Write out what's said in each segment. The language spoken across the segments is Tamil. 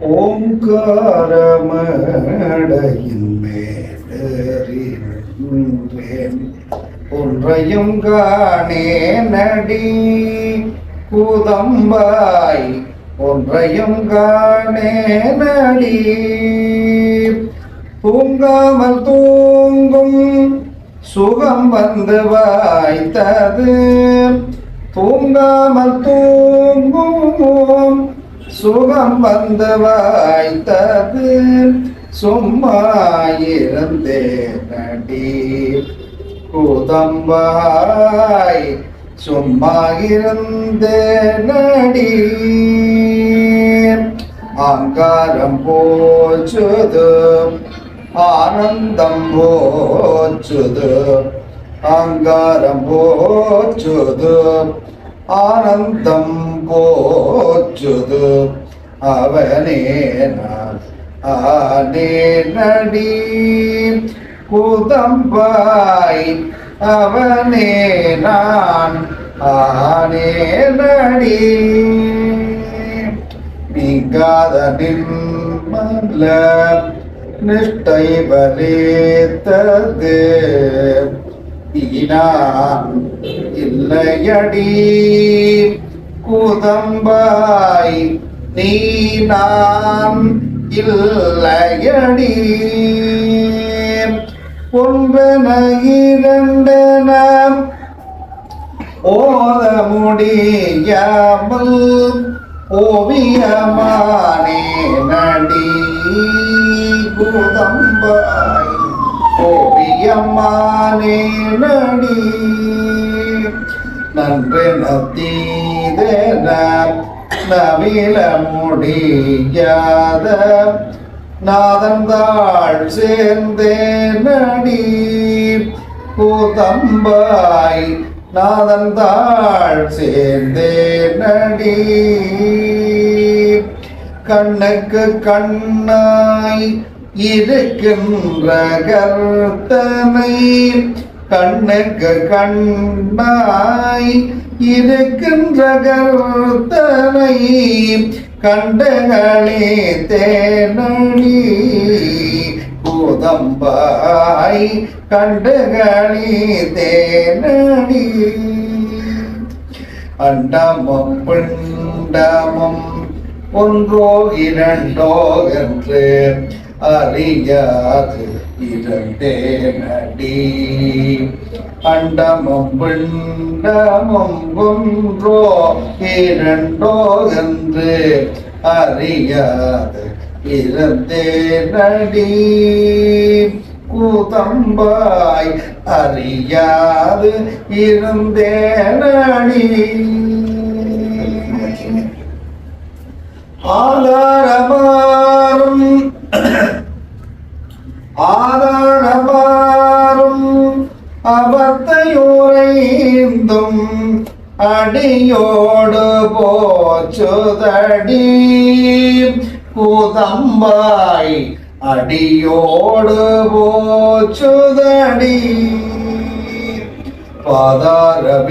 ஓங்காரமடையின் மேலேறி ஒன்றையும் காணே நடி கூதம்பாய் ஒன்றையும் காணே நடி தூங்காமல் தூங்கும் சுகம் வந்து வாய்த்தது. தூங்காமல் தூங்கும் சுகம் வந்தவாய் தது சும்மா இருந்தே நடி கூதம்பாய் சும்மா இருந்தே நடி. அங்காரம் போச்சுது ஆனந்தம் போச்சுது அங்காரம் போச்சுது. ஆனந்தம் போச்சுது அவனே ஆனே நடி குதம்பாய் அவனே நான். ஆனே நடி நீங்காத நிம்மல நிஷ்டை வலித்தது ஈனான் இல்லையடி குதம்பாய் நீ நான் இல்லையடி. ஒன்பன இரண்டன ஓத முடியாமல் ஓவியமானே நடி குதம்பாய் ஓவியமானே நடி நன்றென தீதென நவில முடியாத. நாதந்தாள் சேர்ந்தே நடி கூதம்பாய் நாதந்தாள் சேர்ந்தே நடி கண்ணுக்கு கண்ணாய் இருக்கின்ற கருத்தனை கண்ணுக்கு கண்ணாய் இருக்கின்ற கருத்தனை கண்டகளே தேனி பூதம்பாய் கண்டுகளே தேனி அண்டமும் பிண்டமும் ஒன்றோ இரண்டோ என்று அறியாது. இரண்டே நடி. அண்டமும் பிண்டமும் ஒன்றோ இரண்டோ என்று அறியாது. இரண்டே நடி. கூதம்பாய் அறியாது. இருந்தே நடி. அவத்தையுறைந்தும் அடியோடு போச்சுதடி. கூதம்பாய் அடியோடு போச்சுதடி. பாதாரவிந்தத்தை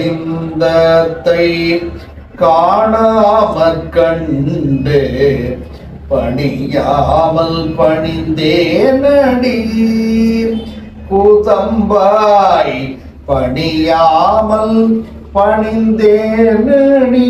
காணாமற் கண்டு பணியாமல் பணிந்தேனடி. கூதம்பாய் பணியாமல் பணிந்தேனடி.